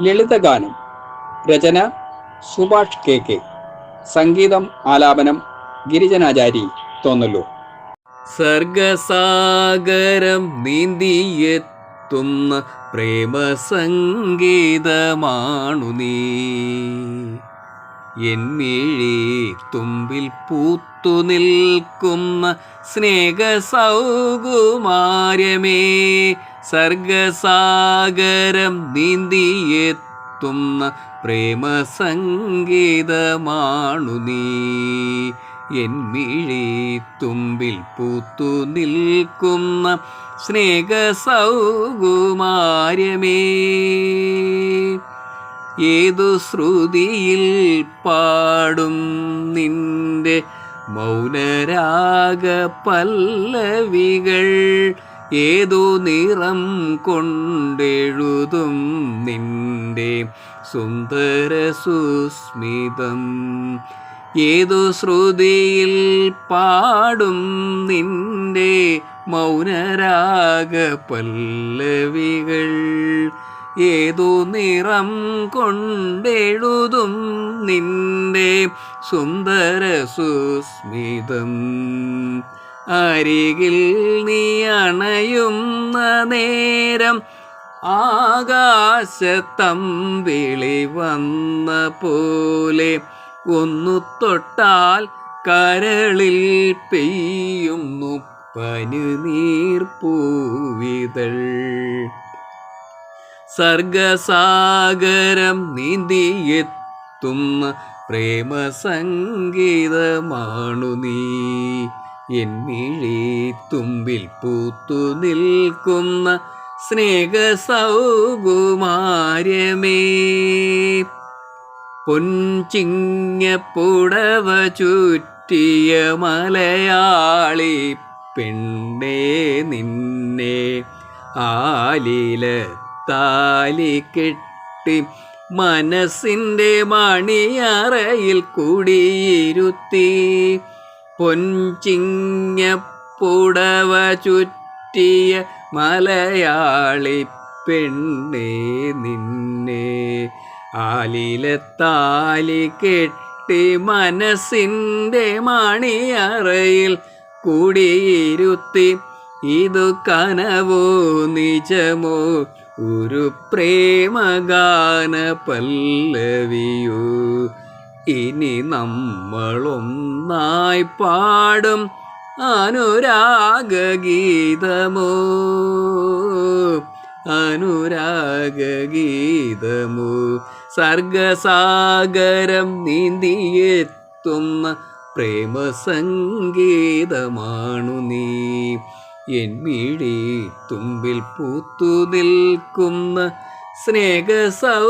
ലളിതഗാനം രചന Subhash K K സംഗീതം ആലാപനം ഗിരിജനാചാരി തോന്നല്ലൂർ. സർഗസാഗരം നീന്തിയെത്തുന്ന പ്രേമസംഗീതമാണു നീ. എന്മിഴി തുമ്പിൽ പൂത്തു നിൽക്കുന്ന സ്നേഹസൗകുമാര്യമേ സർഗസാഗരം നീന്തിയെത്തുന്ന പ്രേമസംഗീതമാണു നീ. എന്മിഴി തുമ്പിൽ പൂത്തു നിൽക്കുന്ന സ്നേഹസൗകുമാര്യമേ. ഏതു ശ്രുതിയിൽ പാടും നിന്റെ മൗനരാഗ പല്ലവികൾ ഏതു നിറം കൊണ്ടെഴുതും നിന്റെ സുന്ദര സുസ്മിതം. ഏതു ശ്രുതിയിൽ പാടും നിന്റെ മൗനരാഗ പല്ലവികൾ. ഏതു നിറം കൊണ്ടെഴുതും നിന്റെ സുന്ദര സുസ്മിതം. അരികിൽ നീ അണയുന്ന നേരം ആകാശത്തം വിളി വന്ന പോലെ ഒന്നു തൊട്ടാൽ കരളിൽ പെയ്യുന്നു പനിനീർപ്പൂവിതൾ സർഗസാഗരം നീന്തിയെത്തുന്ന പ്രേമസംഗീതമാണു നീ. തുമ്പിൽ പൂത്തു നിൽക്കുന്ന സ്നേഹസൗകുമാര്യമേ. പൊൻചിങ്ങപ്പുടവ ചുറ്റിയ മലയാളി പെണ്ണേ നിന്നെ ആലില താലി കെട്ടി മനസ്സിന്റെ മണിയറയിൽ കുടിയിരുത്തി. പൊൻചിങ്ങപ്പുടവ ചുറ്റിയ മലയാളി പെണ്ണേ നിന്നെ. ആലിലത്താലി കെട്ടി മനസ്സിന്റെ മണിയറയിൽ കൂടിയിരുത്തി. ഇതു കനവോ നിജമോ? ഒരു പ്രേമഗാന പല്ലവിയോ ഇനി നമ്മളൊന്നായി പാടും അനുരാഗഗീതമോ അനുരാഗഗീതമോ സർഗസാഗരം നീന്തിയെത്തുന്ന പ്രേമസംഗീതമാണു നീ. എൻ എന്മിഴി തുമ്പിൽ പൂത്തു നിൽക്കുന്ന സ്നേഹസൗകുമാര്യമേ.